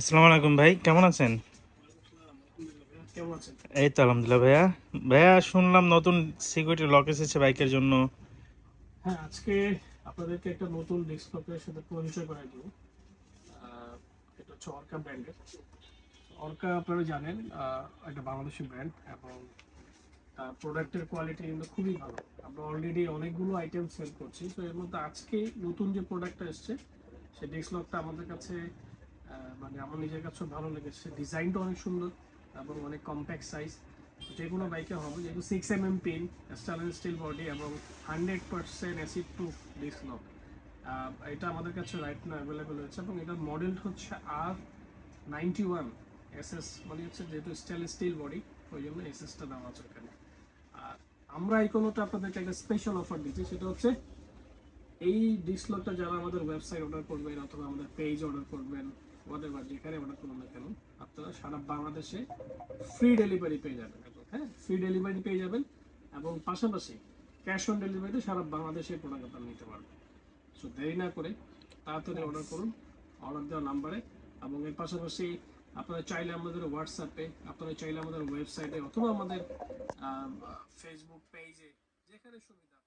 আসসালামু আলাইকুম ভাই, কেমন আছেন? এই তো আলহামদুলিল্লাহ ভাইয়া। ভাইয়া, শুনলাম নতুন সিকিউরিটি লক এসেছে বাইকের জন্য। হ্যাঁ আজকে আপনাদেরকে একটা নতুন ডেস্কটপের সাথে পরিচয় করাই দেবো। এটা হচ্ছে অর্কা ব্র্যান্ডের অর্কা আপনারা জানেন একটা বাংলাদেশি ব্র্যান্ড এবং তার প্রোডাক্টের কোয়ালিটি কিন্তু খুবই ভালো। আমরা অলরেডি অনেকগুলো আইটেম সেল করছি, তো এর মধ্যে আজকে নতুন যে প্রোডাক্টটা এসছে, সেই ডেস্কলকটা আমাদের কাছে মানে আমার নিজের কাছে ভালো লেগেছে। ডিজাইনটা অনেক সুন্দর এবং অনেক কম্প্যাক্ট সাইজ যে কোনো বাইকে হবে, যেহেতু six M M pin stainless steel body এবং hundred percent acid proof disc lock এটা আমাদের কাছে রাইট না অ্যাভেলেবেল হয়েছে এবং এটার মডেল হচ্ছে R ninety one S S মানে হচ্ছে যেহেতু স্টাইল স্টিল বডি ওই জন্য এস এসটা দেওয়া আছে ওখানে। আর আমরা এই কোনোটা আপনাদেরকে একটা স্পেশাল অফার দিচ্ছি, সেটা হচ্ছে এই ডিসলকটা যারা আমাদের ওয়েবসাইট অর্ডার করবেন অথবা আমাদের পেজ অর্ডার করবেন হোয়াটএভার যেখানে অর্ডার করুন না কেন আপনারা সারা বাংলাদেশে ফ্রি ডেলিভারি পেয়ে যাবেন হ্যাঁ? ফ্রি ডেলিভারি পেয়ে যাবেন এবং পাশাপাশি ক্যাশ অন ডেলিভারিতে সারা বাংলাদেশে প্রোডাক্ট আপনারা নিতে পারবেন। সো দেরি না করে তাড়াতাড়ি অর্ডার করুন অর্ডার দেওয়া নাম্বারে এবং এর পাশাপাশি আপনারা চাইলে আমাদের হোয়াটসঅ্যাপে আপনারা চাইলে আমাদের ওয়েবসাইটে অথবা আমাদের ফেসবুক পেজে যেখানে সুবিধা